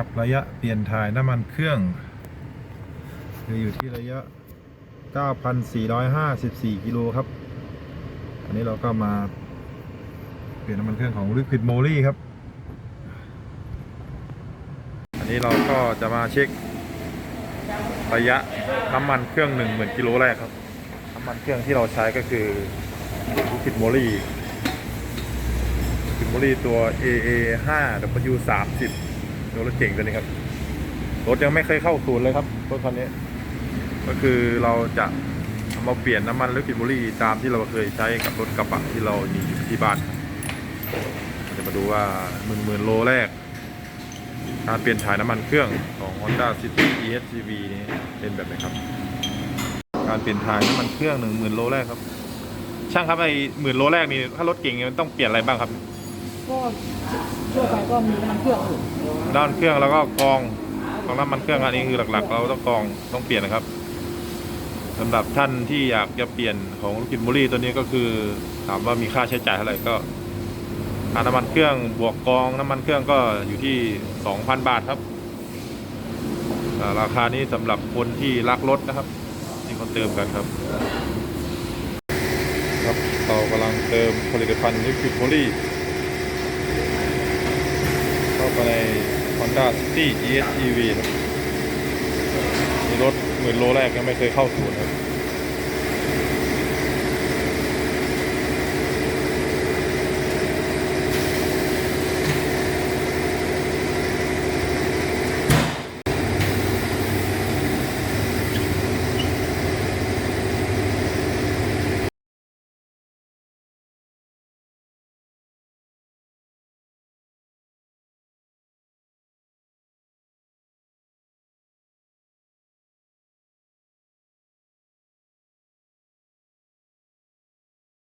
ครับระยะเปลี่ยนถ่ายน้ำมันเครื่องคืออยู่ที่ระยะ 9,454 กิโลครับ อันนี้เราก็มาเปลี่ยนน้ำมันเครื่องของ Liquid Moly ครับ อันนี้เราก็จะมาเช็คระยะน้ำมันเครื่อง 10,000 กิโลแรกครับ น้ำมันเครื่องที่เราใช้ก็คือ Liquid Moly Liquid Moly ตัว AA 5 W 30 รถเก่งตัวนี้ครับรถยังไม่เคยเข้าศูนย์เลยครับรถคันนี้ ก็คือเราจะเอามาเปลี่ยนน้ำมันลิควิดมูลี่ตามที่เราเคยใช้กับรถกระบะที่เรามีอยู่ที่บ้านจะมาดูว่าหมื่นหมื่นโลแรก การเปลี่ยนถ่ายน้ำมันเครื่องของ Honda City EHCV นี้เป็นแบบไหนครับ การเปลี่ยนถ่ายน้ำมันเครื่องหนึ่งหมื่นโลแรกครับ ช่างครับไอ้หมื่นโลแรกนี่ถ้ารถเก่งเนี่ยมันต้องเปลี่ยนอะไรบ้างครับ ก็ทั่วไปก็มีน้ำเครื่องอยู่ด้านเครื่องแล้วก็กองกองน้ำมันเครื่องอันนี้คือหลัก ๆ เราต้องกองต้องเปลี่ยนนะครับสำหรับท่านที่อยากจะเปลี่ยนของลูกกินบุรีตัวนี้ก็คือ ถามว่ามีค่าใช้จ่ายเท่าไหร่ก็ค่าน้ำมันเครื่องบวกกองน้ำมันเครื่องก็อยู่ที่ 2,000 บาทครับราคานี้สำหรับคนที่รักรถนะครับที่เขาเติมกันครับ ครับเรากำลังเติมผลิตภัณฑ์ลิควิดโพลี เข้าไปใน Honda City ESEV ครับมีรถหมื่นโลแรกยังไม่เคยเข้าศูนย์ครับ